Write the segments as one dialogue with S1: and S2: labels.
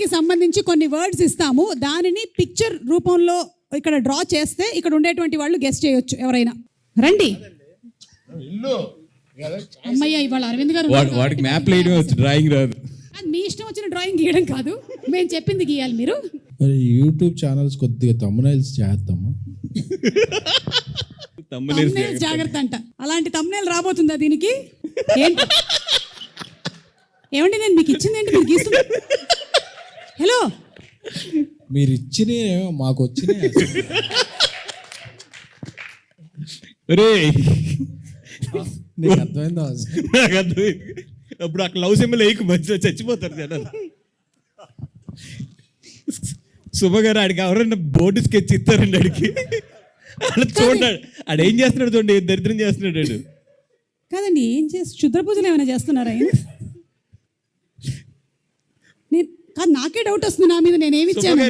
S1: కి సంబంధించి కొన్ని వర్డ్స్ ఇస్తాము. దానిని పిక్చర్ రూపంలో ఇక్కడ డ్రా చేస్తే ఇక్కడ ఉండేటువంటి వాళ్ళు గెస్ట్ చేయొచ్చు ఎవరైనా. రండి.
S2: ఇల్లు.
S1: అమ్మయ్య ఇవాళ అరవింద్ గారు
S3: వాడు వాడికి మ్యాప్ వేయడం వచ్చు డ్రాయింగ్ రాదు.
S1: అది మీ ఇష్టం వచ్చిన డ్రాయింగ్ గీయడం కాదు. మేము చెప్పింది గీయాలి మీరు.
S2: యూట్యూబ్ ఛానల్స్ కొద్దిగా తమ్మునైల్స్ చేద్దామా
S1: thumbnails జాగ్రత్త. అంట అలాంటి తమ్నేల్ రాబోతుందా దీనికి? ఏంటి? ఏమండి నేను మీకు ఇచ్చింది ఏంటి? మీరు గీస్తున్నా హలో
S2: మీరు ఇచ్చిన మాకు వచ్చినాయి
S3: ఒరే
S2: నీకు అర్థమైందా
S3: నాకు అర్థమైంది. అప్పుడు అక్కడ లవ్ సింబల్ వేయకు మంచిగా చచ్చిపోతారు జనాలు. శుభ గారు ఆడికి ఎవరైనా బోర్డు స్కెచ్ ఇస్తారండి ఆడికి. అలా చూడండి ఆడు ఏం చేస్తున్నాడు చూడండి దరిద్రం చేస్తున్నాడు
S1: కాదండి ఏం చేసి క్షుద్ర పూజలు ఏమైనా చేస్తున్నారా? కాదు నాకే డౌట్ వస్తుంది నా మీద నేను ఏమి ఇచ్చాను.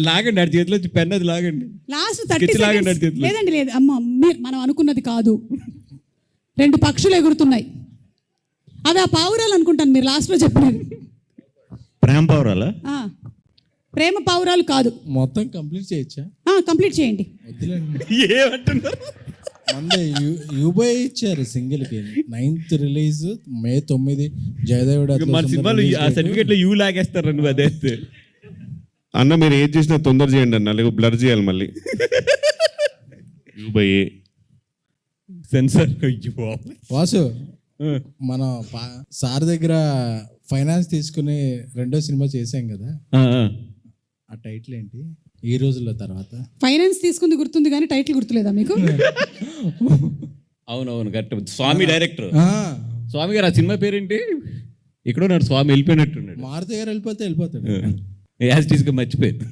S3: లాగండి ఆడి చేతిలో పెన్ అది లాగండి.
S1: లాస్ట్ థర్టీ
S3: లాగండి చేతిలో.
S1: లేదండి లేదు. అమ్మ మీరు మనం అనుకున్నది కాదు. రెండు పక్షులు ఎగురుతున్నాయి. అవి ఆ పావురాలు అనుకుంటాను మీరు లాస్ట్లో చెప్పినది
S3: ప్రేమ పౌరాలా
S1: ఆ, ప్రేమ పావురాలు కాదు.
S2: మొత్తం కంప్లీట్ చేయొచ్చా?
S1: ఆ, కంప్లీట్ చేయండి.
S3: ఏమంటున్నారు?
S2: మందే యూబై ఇచ్చారు సింగిల్కి. నైన్త్ రిలీజ్ మే తొమ్మిది జయదేవుడు
S3: మన సినిమాలు ఆ సర్టిఫికేట్లో యూ లాగేస్తారు నువ్వు అదేస్తే
S4: అన్న మీరు ఏది చేసినా తొందర చేయండి అన్న లేకపోతే బ్లర్ చేయాలి మళ్ళీ. By
S3: censor
S2: Vasu. మన సార్ దగ్గర ఫైనాన్స్ తీసుకుని రెండో సినిమా చేశాం కదా.
S3: ఆ,
S2: టైటిల్ ఏంటి? ఈ రోజుల తర్వాత?
S1: ఫైనాన్స్ తీసుకుంది గుర్తుంది కానీ టైటిల్ గుర్తులేదా మీకు?
S3: అవునవును కరెక్ట్. స్వామి డైరెక్టర్
S2: ఆ,
S3: స్వామి గారు ఆ సినిమా పేరేంటి? ఇక్కడ ఉన్నాడు స్వామి వెళ్ళిపోయినట్టున్నాడు.
S2: మారుతి గారు వెళ్ళిపోతే వెళ్ళిపోతాడు.
S3: యాజ్గా మర్చిపోయాను.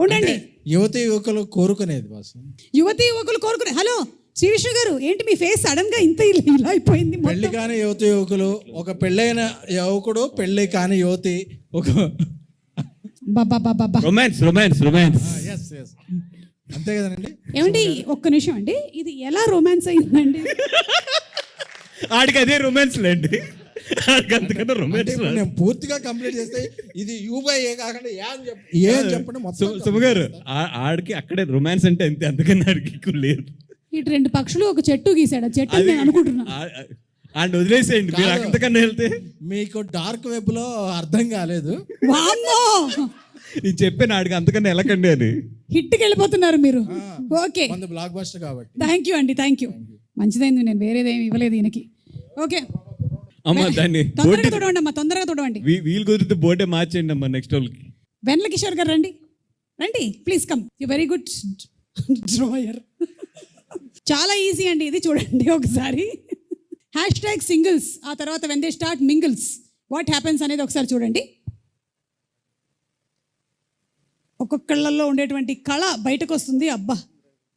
S1: ఉండండి.
S2: యువతి యువకులు కోరుకునేది వాసు
S1: యువతి యువకులు కోరుకునే హలో శ్రీ విష్ణు గారు ఏంటి మీ ఫేస్ సడన్గా ఇంత ఇలా అయిపోయింది.
S2: పెళ్ళి కాని యువతి యువకులు ఒక పెళ్ళైన యువకుడు పెళ్ళి కాని యువతి ఒక
S3: romance romance romance
S2: yes yes అంతే కదండి?
S1: ఏమండి ఒక్క నిమిషం అండి. ఇది ఎలా రొమాన్స్ అయిందండి?
S3: ఆడికి అదే రొమాన్స్ లేండి. అంతకన్నా రొమాన్స్
S2: నేను పూర్తిగా కంప్లీట్ చేస్తే ఇది యూబై ఏ కాకుండా ఏ అని చెప్ప ఏ అని చెప్పండి మొత్తం
S3: సుమ గారు ఆ- ఆడికి అక్కడే రొమాన్స్ అంటే అంతే అందుకని ఆడికి లేదు.
S1: ఇటు రెండు పక్షులు ఒక చెట్టు గీసాడు ఆ చెట్టు నేను అనుకుంటున్నా.
S3: ఆ- ఆ- ఆడిని వదిలేసేయండి. మీరు అంతకన్నా వెళ్తే?
S2: మీకు డార్క్ వెబ్లో అర్థం కాలేదు.
S1: వామ్మో!
S3: నేను చెప్పాను ఆడికి అంతకన్నా వెళ్ళకండి అని.
S1: హిట్కి వెళ్ళిపోతున్నారు మీరు. ఓకే.
S2: మంది బ్లాక్ బస్టర్ కాబట్టి.
S1: థ్యాంక్ యూ అండి థ్యాంక్ యూ మంచిదైంది నేను వేరేదేమి ఇవ్వలేదు ఈయనకి. ఓకే.
S3: అమ్మ దాన్ని
S1: తొందరగా తొడవండి అమ్మా తొందరగా తొడవండి
S3: వీ- వీలు కుదిరితే బోర్డే మార్చేయండి అమ్మా నెక్స్ట్ వాళ్ళకి.
S1: వెన్నెల కిషోర్ గారు రండి. రండి please come you very good drawer చాలా ఈజీ అండి ఇది చూడండి ఒకసారి. హ్యాష్ ట్యాగ్ సింగిల్స్ ఆ తర్వాత when they start mingles what happens అనేది ఒకసారి చూడండి. ఒక్కొక్కళ్ళల్లో ఉండేటువంటి కళ బయటకు వస్తుంది అబ్బా!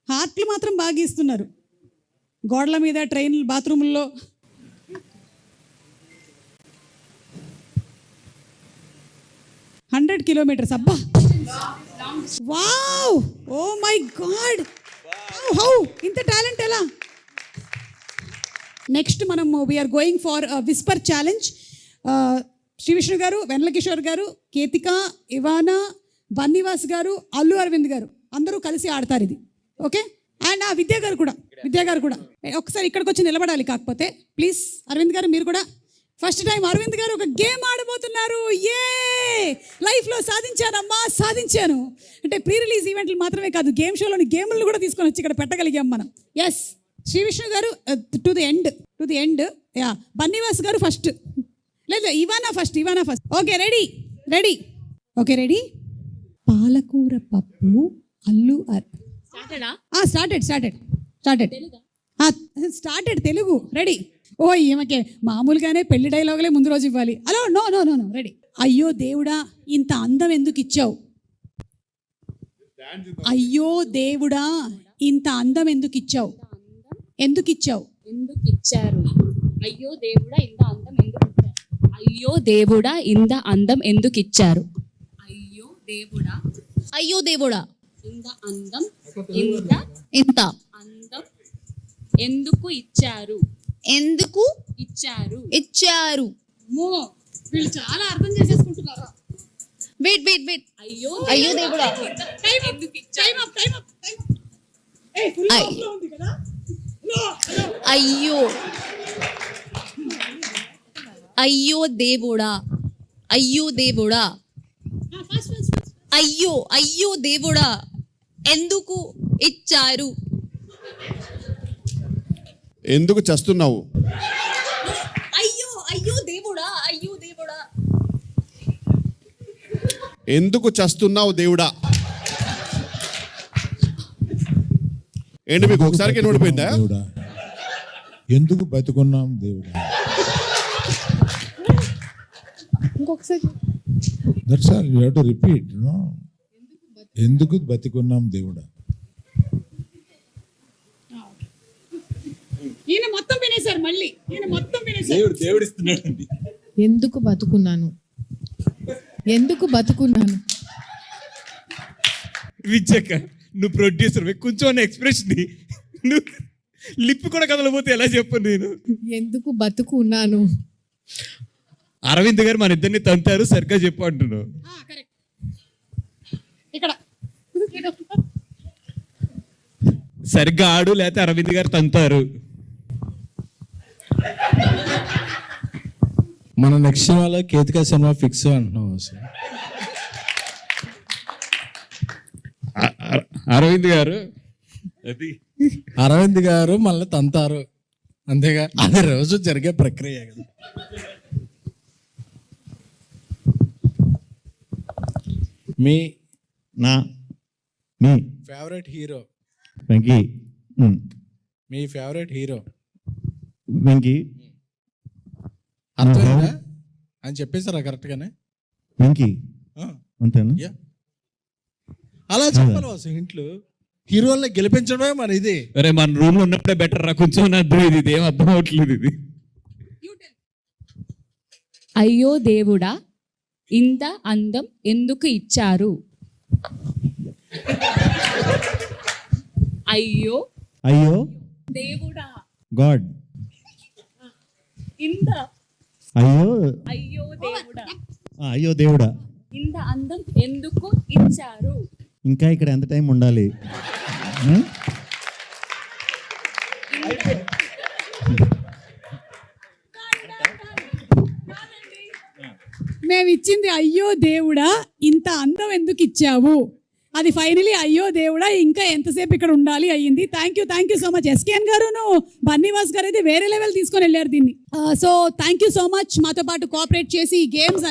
S1: హార్ట్లు మాత్రం బాగా ఇస్తున్నారు గోడల మీద ట్రైన్ బాత్రూముల్లో. Hundred kilometres. అబ్బా! Wow! Oh my god! How ఇంత టాలెంట్ ఎలా? నెక్స్ట్ మనం we are going for whisper challenge Shri Vishnu గారు వెన్నెల కిషోర్ గారు కేతిక ఇవానా బన్నివాస్ గారు అల్లు అరవింద్ గారు అందరూ కలిసి ఆడతారు ఇది. ఓకే అండ్ ఆ విద్యా గారు కూడా విద్యా గారు కూడా. ఒకసారి ఇక్కడికి వచ్చి నిలబడాలి కాకపోతే ప్లీజ్ అరవింద్ గారు మీరు కూడా. ఫస్ట్ టైం అరవింద్ గారు ఒక గేమ్ ఆడబోతున్నారు. ఏ లైఫ్లో సాధించానమ్మా సాధించాను. అంటే ప్రీ రిలీజ్ ఈవెంట్లు మాత్రమే కాదు గేమ్ షోలోని గేమ్లు కూడా తీసుకొని వచ్చి ఇక్కడ పెట్టగలిగాం మనం. ఎస్ శ్రీ విష్ణు గారు to the end to the end yeah Bunny Vas గారు ఫస్ట్ లేదు Ivana first Ivana first okay ready ready okay ready పాలకూర పప్పు అల్లు అర్ started started started started Telugu ready ఓ ఈమెకే మామూలుగానే పెళ్ళి డైలాగులే ముందు రోజు ఇవ్వాలి. Hello no no no no ready అయ్యో దేవుడా ఇంత అందం ఎందుకు ఇచ్చావు? అయ్యో దేవుడా ఇంత అందం ఎందుకు ఇచ్చావు? ఎందుకు ఇచ్చావు
S5: ఎందుకు ఇచ్చారు అయ్యో దేవుడా ఇంత అందం ఎందుకు ఇచ్చారు అయ్యో దేవుడా ఇంత అందం ఎందుకు ఇచ్చారు అయ్యో దేవుడా.
S6: అయ్యో దేవుడా.
S5: ఇంత అందం ఇంత
S6: ఇంత
S5: అందం ఎందుకు ఇచ్చారు?
S6: ఎందుకు
S5: ఇచ్చారు.
S6: ఇచ్చారు?
S5: మో
S1: వీళ్ళు చాలా అర్థం చేసేసుకుంటున్నారు?
S6: వెయిట్ వెయిట్ వెయిట్
S5: అయ్యో
S6: అయ్యో దేవుడా.
S1: Time up time up time up ఏ ఫుల్ ఉంది కదా.
S6: అయ్యో. అయ్యో దేవుడా. అయ్యో దేవుడా. అయ్యో అయ్యో దేవుడా. ఎందుకు ఇచ్చారు?
S4: ఎందుకు చస్తున్నావు?
S6: అయ్యో అయ్యో దేవుడా అయ్యో దేవుడా.
S4: ఎందుకు చస్తున్నావు దేవుడా? ఏంటి మీకు ఒకసారికి నోడిపోయిందా
S2: దేవుడా? ఎందుకు బతుకున్నాం దేవుడా?
S6: ఇంకొకసారి.
S2: That's all you to repeat no? ఎందుకు బతికున్నాం దేవుడా?
S1: ఈయన మొత్తం వినేశారు మళ్ళీ. ఈయన మొత్తం వినేశారు.
S3: దేవుడు ఇస్తున్నాడు
S7: ఎందుకు బతుకున్నాను? ఎందుకు బతుకున్నాను?
S3: విచ్చక్క నువ్వు ప్రొడ్యూసర్ కొంచెం ఎక్స్ప్రెషన్ నువ్వు లిప్ కూడా కదలపోతే ఎలా చెప్పను నేను?
S7: ఎందుకు బతుకున్నాను?
S3: అరవింద్ గారు మన ఇద్దరిని తంతారు సరిగ్గా చెప్పు అంటున్నావు.
S1: కరెక్ట్ ఇక్కడ.
S3: సరిగ్గా ఆడు లేకపోతే అరవింద్ గారు తంతారు.
S2: మన నెక్స్ట్ సినిమాలో కేతికా సినిమా ఫిక్స్ అంటున్నాం అసలు.
S3: అరవింద్ గారు. అది.
S2: అరవింద్ గారు మళ్ళీ తంతారు. అంతేగా అది రోజు జరిగే ప్రక్రియ కదా. మీ
S8: నా మీ.
S2: Favourite hero
S8: Venky. ఉమ్.
S2: మీ ఫేవరెట్ హీరో
S8: వెంకీ.
S2: అర్థమైందా? అని చెప్పేశారా కరెక్ట్గానే
S8: వెంకీ. అంతేనా.
S2: అలా చెప్పాలి అసలు ఇంట్లో హీరోల్ని గెలిపించడమే మన ఇది.
S3: అరే మన రూమ్లో ఉన్నప్పుడే బెటర్ రా కొంచెం అర్థం ఇది ఇదేం అర్థం అవట్లేదు ఇది.
S5: అయ్యో దేవుడా ఇంత అందం ఎందుకు ఇచ్చారు? అయ్యో.
S8: అయ్యో.
S5: దేవుడా.
S8: గాడ్
S5: ఇంత.
S8: అయ్యో.
S5: అయ్యో దేవుడా.
S8: ఆ, అయ్యో దేవుడా.
S5: ఇంత అందం ఎందుకు ఇచ్చారు?
S8: ఇంకా ఇక్కడ ఎంత టైం ఉండాలి?
S1: మేము ఇచ్చింది అయ్యో దేవుడా ఇంత అందం ఎందుకు ఇచ్చావు? అది ఫైనలీ అయ్యో దేవుడా ఇంకా ఎంతసేపు ఇక్కడ ఉండాలి అయ్యింది. Thank you thank you so much SKN గారును Bunny Vas గారు అయితే వేరే లెవెల్ తీసుకొని వెళ్ళారు దీన్ని. So thank you so much మాతో పాటు కోఆపరేట్ చేసి ఈ గేమ్స్